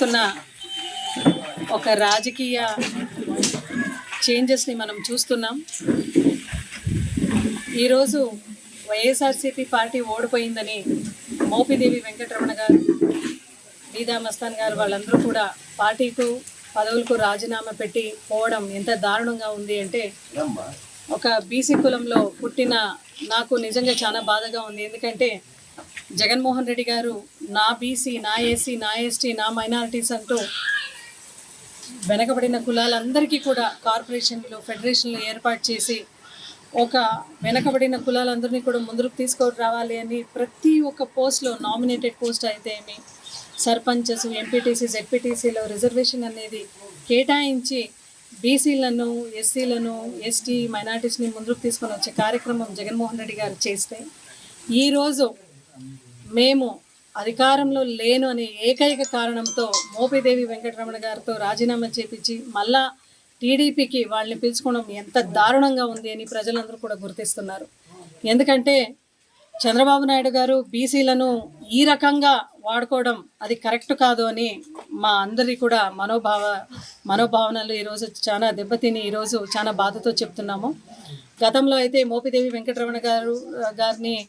జరుగుతున్న ఒక రాజకీయ చేంజెస్ని మనం చూస్తున్నాం. ఈరోజు వైఎస్ఆర్సీపీ పార్టీ ఓడిపోయిందని మోపిదేవి వెంకటరమణ గారు బీదా మస్తాన్ గారు వాళ్ళందరూ కూడా పార్టీకు పదవులకు రాజీనామా పెట్టి పోవడం ఎంత దారుణంగా ఉంది అంటే ఒక బీసీ కులంలో పుట్టిన నాకు నిజంగా చాలా బాధగా ఉంది. ఎందుకంటే జగన్మోహన్ రెడ్డి గారు నా బీసీ నా ఏసీ నా ఎస్టీ నా మైనారిటీస్ అంటూ వెనకబడిన కులాలందరికీ కూడా కార్పొరేషన్లు ఫెడరేషన్లు ఏర్పాటు చేసి ఒక వెనకబడిన కులాలందరినీ కూడా ముందుకు తీసుకొని రావాలి అని ప్రతి ఒక్క పోస్ట్లో నామినేటెడ్ పోస్ట్ అయితే ఏమి సర్పంచెస్ ఎంపీటీసీ జెడ్పీటీసీలో రిజర్వేషన్ అనేది కేటాయించి బీసీలను ఎస్సీలను ఎస్టీ మైనారిటీస్ని ముందుకు తీసుకొని వచ్చే కార్యక్రమం జగన్మోహన్ రెడ్డి గారు చేస్తే ఈరోజు మేము అధికారంలో లేను అనే ఏకైక కారణంతో మోపిదేవి వెంకటరమణ గారితో రాజీనామా చేపించి మళ్ళా టీడీపీకి వాళ్ళని పిలుచుకోవడం ఎంత దారుణంగా ఉంది అని ప్రజలందరూ కూడా గుర్తిస్తున్నారు. ఎందుకంటే చంద్రబాబు నాయుడు గారు బీసీలను ఈ రకంగా వాడుకోవడం అది కరెక్ట్ కాదు అని మా అందరి కూడా మనోభావ మనోభావనలు ఈరోజు చాలా దెబ్బతిని ఈరోజు చాలా బాధతో చెప్తున్నాము. గతంలో అయితే మోపిదేవి వెంకటరమణ గారు గారిని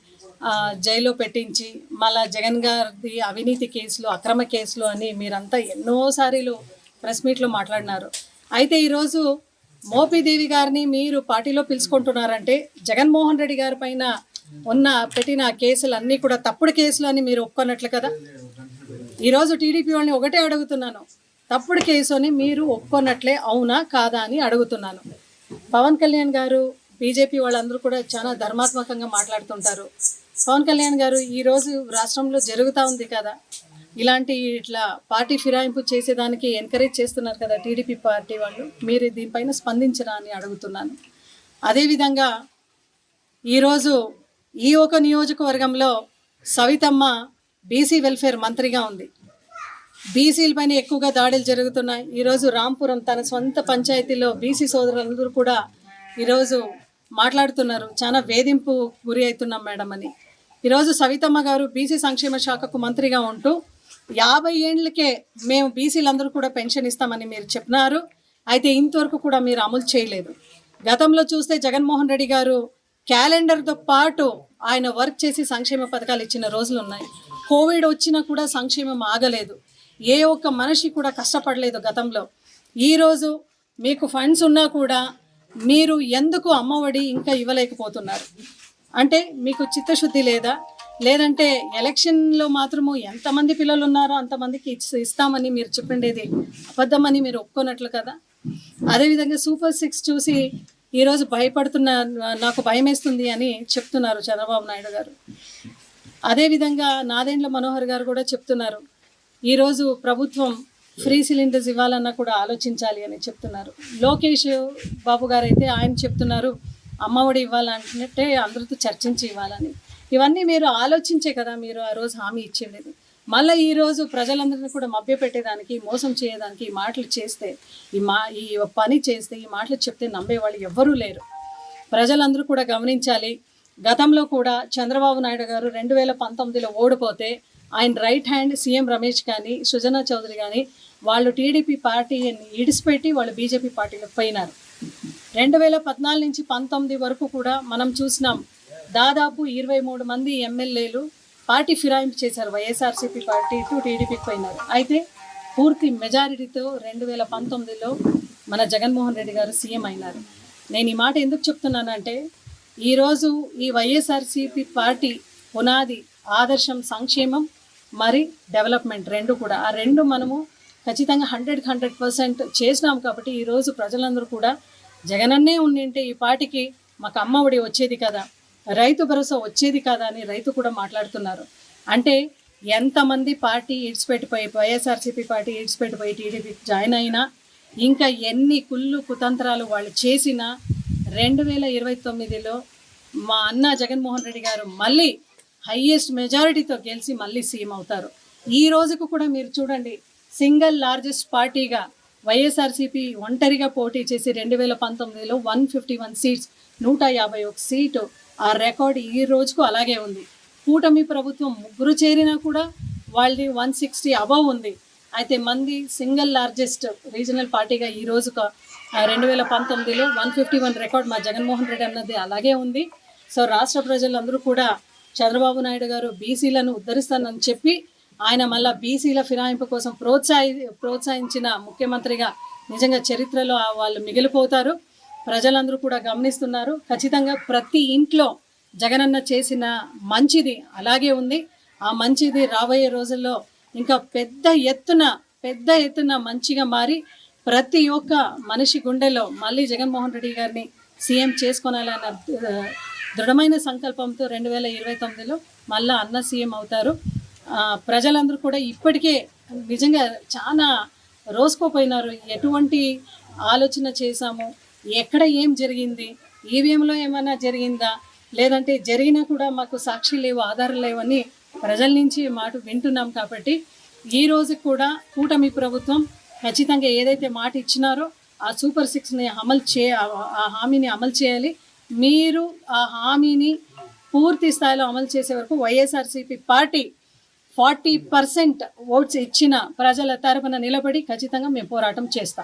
జైల్లో పెట్టించి మళ్ళా జగన్ గారి అవినీతి కేసులు అక్రమ కేసులు అని మీరంతా ఎన్నోసార్లు ప్రెస్ మీట్లో మాట్లాడినారు. అయితే ఈరోజు మోపిదేవి గారిని మీరు పార్టీలో పిలుచుకుంటున్నారంటే జగన్మోహన్ రెడ్డి గారి పైన ఉన్న పెట్టిన కేసులు అన్నీ కూడా తప్పుడు కేసులు అని మీరు ఒప్పుకున్నట్లు కదా? ఈరోజు టీడీపీ వాళ్ళని ఒకటే అడుగుతున్నాను. తప్పుడు కేసు అని మీరు ఒప్పుకున్నట్లే అవునా కాదా అని అడుగుతున్నాను. పవన్ కళ్యాణ్ గారు బీజేపీ వాళ్ళందరూ కూడా చాలా ధర్మాత్మకంగా మాట్లాడుతుంటారు. పవన్ కళ్యాణ్ గారు ఈరోజు రాష్ట్రంలో జరుగుతూ ఉంది కదా. ఇలాంటి ఇట్లా పార్టీ ఫిరాయింపు చేసేదానికి ఎంకరేజ్ చేస్తున్నారు కదా టీడీపీ పార్టీ వాళ్ళు. మీరు దీనిపైన స్పందించరా అని అడుగుతున్నాను. అదేవిధంగా ఈరోజు ఈ ఒక నియోజకవర్గంలో సవితమ్మ బీసీ వెల్ఫేర్ మంత్రిగా ఉంది. బీసీల పైన ఎక్కువగా దాడులు జరుగుతున్నాయి. ఈరోజు రాంపురం తన సొంత పంచాయతీలో బీసీ సోదరులందరూ కూడా ఈరోజు మాట్లాడుతున్నారు. చాలా వేధింపు గురి అవుతున్నాం మేడం అని. ఈరోజు సవితమ్మ గారు బీసీ సంక్షేమ శాఖకు మంత్రిగా ఉంటూ యాభై ఏండ్లకే మేము బీసీలందరూ కూడా పెన్షన్ ఇస్తామని మీరు చెప్పినారు. అయితే ఇంతవరకు కూడా మీరు అమలు చేయలేదు. గతంలో చూస్తే జగన్మోహన్ రెడ్డి గారు క్యాలెండర్తో పాటు ఆయన వర్క్ చేసి సంక్షేమ పథకాలు ఇచ్చిన రోజులు ఉన్నాయి. కోవిడ్ వచ్చినా కూడా సంక్షేమం ఆగలేదు. ఏ ఒక్క మనిషి కూడా కష్టపడలేదు గతంలో. ఈరోజు మీకు ఫండ్స్ ఉన్నా కూడా మీరు ఎందుకు అమ్మఒడి ఇంకా ఇవ్వలేకపోతున్నారు? అంటే మీకు చిత్తశుద్ధి లేదా? లేదంటే ఎలక్షన్లో మాత్రము ఎంతమంది పిల్లలు ఉన్నారో అంతమందికి ఇస్తామని మీరు చెప్పిండేది అబద్ధమని మీరు ఒప్పుకోనట్లు కదా? అదేవిధంగా సూపర్ సిక్స్ చూసి ఈరోజు భయపడుతున్న నాకు భయం వేస్తుంది అని చెప్తున్నారు చంద్రబాబు నాయుడు గారు. అదేవిధంగా నాదేండ్ల మనోహర్ గారు కూడా చెప్తున్నారు ఈరోజు ప్రభుత్వం ఫ్రీ సిలిండర్స్ ఇవ్వాలన్నా కూడా ఆలోచించాలి అని చెప్తున్నారు. లోకేష్ బాబు గారు అయితే ఆయన చెప్తున్నారు అమ్మఒడి ఇవ్వాలంటే అందరితో చర్చించి ఇవ్వాలని. ఇవన్నీ మీరు ఆలోచించే కదా మీరు ఆ రోజు హామీ ఇచ్చేది మళ్ళీ ఈరోజు ప్రజలందరినీ కూడా మభ్యపెట్టేదానికి మోసం చేయడానికి ఈ మాటలు చేస్తే ఈ మా ఈ పని చేస్తే ఈ మాటలు చెప్తే నమ్మేవాళ్ళు ఎవ్వరూ లేరు. ప్రజలందరూ కూడా గమనించాలి. గతంలో కూడా చంద్రబాబు నాయుడు గారు రెండు వేల పంతొమ్మిదిలో ఓడిపోతే ఆయన రైట్ హ్యాండ్ సీఎం రమేష్ కానీ సుజనా చౌదరి కానీ వాళ్ళు టీడీపీ పార్టీని ఇడిసిపెట్టి వాళ్ళు బీజేపీ పార్టీలోకి పోయినారు. రెండు వేల పద్నాలుగు నుంచి పంతొమ్మిది వరకు కూడా మనం చూసినాం. దాదాపు ఇరవై మూడు మంది ఎమ్మెల్యేలు పార్టీ ఫిరాయింపు చేశారు. వైఎస్ఆర్సీపీ పార్టీ టు టీడీపీకి పోయినారు అయితే పూర్తి మెజారిటీతో రెండు వేల పంతొమ్మిదిలో మన జగన్మోహన్ రెడ్డి గారు సీఎం అయినారు. నేను ఈ మాట ఎందుకు చెప్తున్నానంటే ఈరోజు ఈ వైఎస్ఆర్సీపీ పార్టీ పునాది ఆదర్శం సంక్షేమం మరి డెవలప్మెంట్ రెండు కూడా. ఆ రెండు మనము ఖచ్చితంగా హండ్రెడ్ హండ్రెడ్ పర్సెంట్ చేసినాం కాబట్టి ఈరోజు ప్రజలందరూ కూడా జగనన్నే ఉండింటే ఈ పార్టీకి మాకు అమ్మఒడి వచ్చేది కదా రైతు భరోసా వచ్చేది కదా అని రైతు కూడా మాట్లాడుతున్నారు. అంటే ఎంతమంది పార్టీ ఇడిచిపెట్టిపోయి వైఎస్ఆర్సీపీ పార్టీ ఇడిచిపెట్టిపోయి టీడీపీ జాయిన్ అయినా ఇంకా ఎన్ని కుళ్ళు కుతంత్రాలు వాళ్ళు చేసినా రెండు వేల ఇరవై తొమ్మిదిలో మా అన్న జగన్మోహన్ రెడ్డి గారు మళ్ళీ హయ్యెస్ట్ మెజారిటీతో గెలిచి మళ్ళీ సీఎం అవుతారు. ఈ రోజుకు కూడా మీరు చూడండి సింగిల్ లార్జెస్ట్ పార్టీగా వైఎస్ఆర్సీపీ ఒంటరిగా పోటీ చేసి రెండు వేల పంతొమ్మిదిలో వన్ ఫిఫ్టీ వన్ సీట్స్ నూట యాభై ఒక సీటు. ఆ రికార్డ్ ఈ రోజుకు అలాగే ఉంది. కూటమి ప్రభుత్వం ముగ్గురు చేరినా కూడా వాళ్ళది వన్ సిక్స్టీ అబవ్ ఉంది. అయితే మంది సింగిల్ లార్జెస్ట్ రీజనల్ పార్టీగా ఈ రోజు రెండు వేల పంతొమ్మిదిలో వన్ ఫిఫ్టీ వన్ రికార్డ్ మా జగన్మోహన్ రెడ్డి అన్నది అలాగే ఉంది. సో రాష్ట్ర ప్రజలందరూ కూడా చంద్రబాబు నాయుడు గారు బీసీలను ఉద్ధరిస్తానని చెప్పి ఆయన మళ్ళా బీసీల ఫిరాయింపు కోసం ప్రోత్సాహి ప్రోత్సహించిన ముఖ్యమంత్రిగా నిజంగా చరిత్రలో వాళ్ళు మిగిలిపోతారు. ప్రజలందరూ కూడా గమనిస్తున్నారు. ఖచ్చితంగా ప్రతి ఇంట్లో జగనన్న చేసిన మంచిది అలాగే ఉంది. ఆ మంచిది రాబోయే రోజుల్లో ఇంకా పెద్ద ఎత్తున పెద్ద ఎత్తున మంచిగా మారి ప్రతి ఒక్క మనిషి గుండెలో మళ్ళీ జగన్మోహన్ రెడ్డి గారిని సీఎం చేసుకోనాలన్న దృఢమైన సంకల్పంతో రెండు వేల ఇరవై తొమ్మిదిలో మళ్ళా అన్న సీఎం అవుతారు. ప్రజలందరూ కూడా ఇప్పటికే నిజంగా చాలా రోజుకోపోయినారు ఎటువంటి ఆలోచన చేశాము? ఎక్కడ ఏం జరిగింది? ఈవీఎంలో ఏమైనా జరిగిందా? లేదంటే జరిగినా కూడా మాకు సాక్షి లేవు ఆధారాలు లేవని ప్రజల నుంచి మాట వింటున్నాం కాబట్టి ఈ రోజు కూడా కూటమి ప్రభుత్వం ఖచ్చితంగా ఏదైతే మాట ఇచ్చినారో ఆ సూపర్ సిక్స్ని అమలు చే ఆ హామీని అమలు చేయాలి. మీరు ఆ హామీని పూర్తి స్థాయిలో అమలు చేసే వరకు YSRCP party forty percent votes ఇచ్చిన ప్రజల తరపున నిలబడి ఖచ్చితంగా మేము పోరాటం చేస్తాం.